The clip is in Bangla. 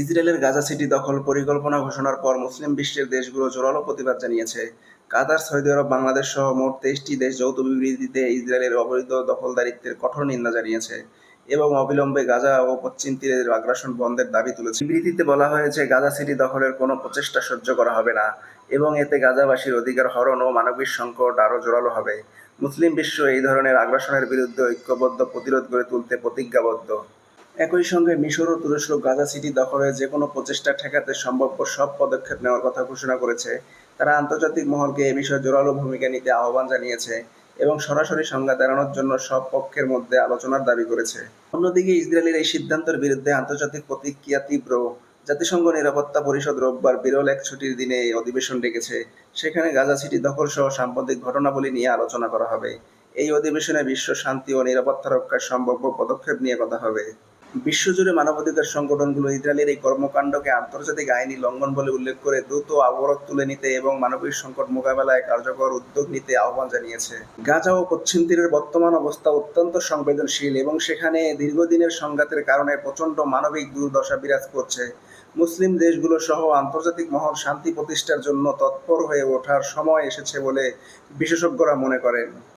ইসরায়েলের গাজা সিটি দখল পরিকল্পনা ঘোষণার পর মুসলিম বিশ্বের দেশগুলো জোরালো প্রতিবাদ জানিয়েছে। কাতার, সৌদি আরব, বাংলাদেশ সহ মোট তেইশটি দেশ যৌথ বিবৃতিতে ইসরায়েলের অবৈধ দখলদারিত্বের কঠোর নিন্দা জানিয়েছে এবং অবিলম্বে গাজা ও পশ্চিম তীরের আগ্রাসন বন্ধের দাবি তুলেছে। বিবৃতিতে বলা হয়েছে, গাজা সিটি দখলের কোনো প্রচেষ্টা সহ্য করা হবে না এবং এতে গাজাবাসীর অধিকার হরণ ও মানবিক সংকট আরও জোরালো হবে। মুসলিম বিশ্ব এই ধরনের আগ্রাসনের বিরুদ্ধে ঐক্যবদ্ধ প্রতিরোধ গড়ে তুলতে প্রতিজ্ঞাবদ্ধ। একই সঙ্গে মিশর ও তুরস্ক গাজা সিটি দখলের যে কোনো প্রচেষ্টা ঠেকাতে সম্ভাব্য সব পদক্ষেপ নেওয়ার কথা ঘোষণা করেছে। তারা আন্তর্জাতিক মহলকে এ বিষয়ে জোরালো ভূমিকা নিতে আহ্বান জানিয়েছে এবং সরাসরি সংঘাত এড়ানোর জন্য সব পক্ষের মধ্যে আলোচনার দাবি করেছে। অন্যদিকে ইসরায়েলের এই সিদ্ধান্তের বিরুদ্ধে আন্তর্জাতিক প্রতিক্রিয়া তীব্র। জাতিসংঘ নিরাপত্তা পরিষদ রোববার বিরল এক ছুটির দিনে এই অধিবেশন ডেকেছে। সেখানে গাজা সিটি দখল সহ সাম্প্রতিক ঘটনাবলী নিয়ে আলোচনা করা হবে। এই অধিবেশনে বিশ্ব শান্তি ও নিরাপত্তা রক্ষার সম্ভাব্য পদক্ষেপ নিয়ে কথা হবে। বিশ্বজুড়ে মানবাধিকার সংগঠনগুলো ইসরায়েলের এই কর্মকাণ্ডকে আন্তর্জাতিক আইনি লঙ্ঘন বলে উল্লেখ করে দ্রুত অবরোধ তুলে নিতে এবং মানবিক সংকট মোকাবেলায় কার্যকর উদ্যোগ নিতে আহ্বান জানিয়েছে। গাজা ও পশ্চিম তীরের বর্তমান অবস্থা অত্যন্ত সংবেদনশীল এবং সেখানে দীর্ঘদিনের সংঘাতের কারণে প্রচণ্ড মানবিক দুর্দশা বিরাজ করছে। মুসলিম দেশগুলো সহ আন্তর্জাতিক মহল শান্তি প্রতিষ্ঠার জন্য তৎপর হয়ে ওঠার সময় এসেছে বলে বিশেষজ্ঞরা মনে করেন।